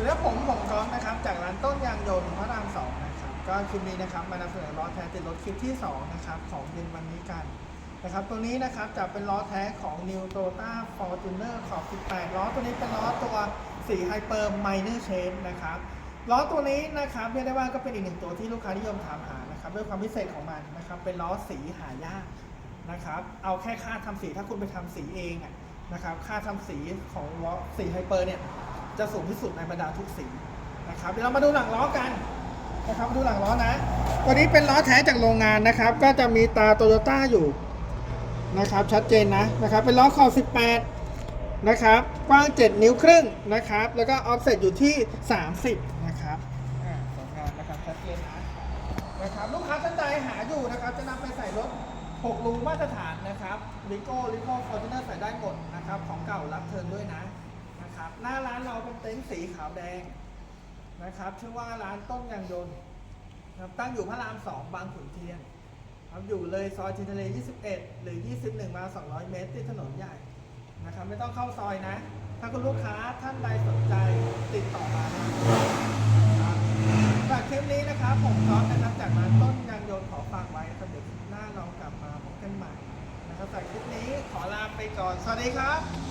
สวัสดีครับผมผมกอล์ฟนะครับ จากร้านต้นยางยนต์พระรามสองนะครับก็คลิปนี้นะครับมานำเสนอล้อแท้ติดรถคลิปที่สองนะครับ ของเย็นวันนี้กันนะครับตัวนี้นะครับจะเป็นล้อแท้ของ New Toyota Fortuner ขอบ 18 ล้อตัวนี้เป็นล้อตัวสี Hyper Minor Change นะครับล้อตัวนี้นะครับเรียกได้ว่าก็เป็นอีกหนึ่งตัวที่ลูกค้านิยมถามหานะครับด้วยความพิเศษของมันนะครับเป็นล้อสีหายากนะครับเอาแค่ค่าทำสีถ้าคุณไปทำสีเองนะครับค่าทำสีของล้อสีไฮเปอร์เนี่ย จะสูงที่สุดในบรรดาทุกสีนะครับเดี๋ยวเรามาดูหลังล้อกันนะครับมาดูหลังล้อนะตัวนี้เป็นล้อแท้จากโรงงานนะครับ ก็จะมีตาโตโยต้าอยู่นะครับ ชัดเจนนะนะครับเป็นล้อคอ18 นะครับ กว้าง 7 นิ้วครึ่งนะครับ แล้วก็ออฟเซ็ตอยู่ที่ 30 นะครับสองงานนะครับชัดเจนนะนะครับลูกค้าท่านใดหาอยู่นะครับ จะนำไปใส่รถ6รูมาตรฐานนะครับลิโก้ลิโก้ฟอร์จูเนอร์ใส่ได้หมดนะครับ ของเก่ารับเทิร์นด้วยนะ หน้าร้านเราเป็นเต็นท์สีขาวแดงนะครับ ชื่อว่าร้านต้นยางยนต์ครับตั้งอยู่พระราม2บางขุนเทียนครับอยู่เลยซอยทินทะเล 21 หรือ 21 มา 200 เมตรที่ถนนใหญ่นะครับ ไม่ต้องเข้าซอยนะ ถ้าคุณลูกค้าท่านใดสนใจติดต่อมาได้นะครับจากคลิปนี้นะครับ ผมท็อปนะครับจากร้านต้นยางยนต์ขอฝากไว้ครับเดี๋ยวหน้าเรากลับมาพบกันใหม่นะครับจากคลิปนี้ขอลาไปก่อน สวัสดีครับ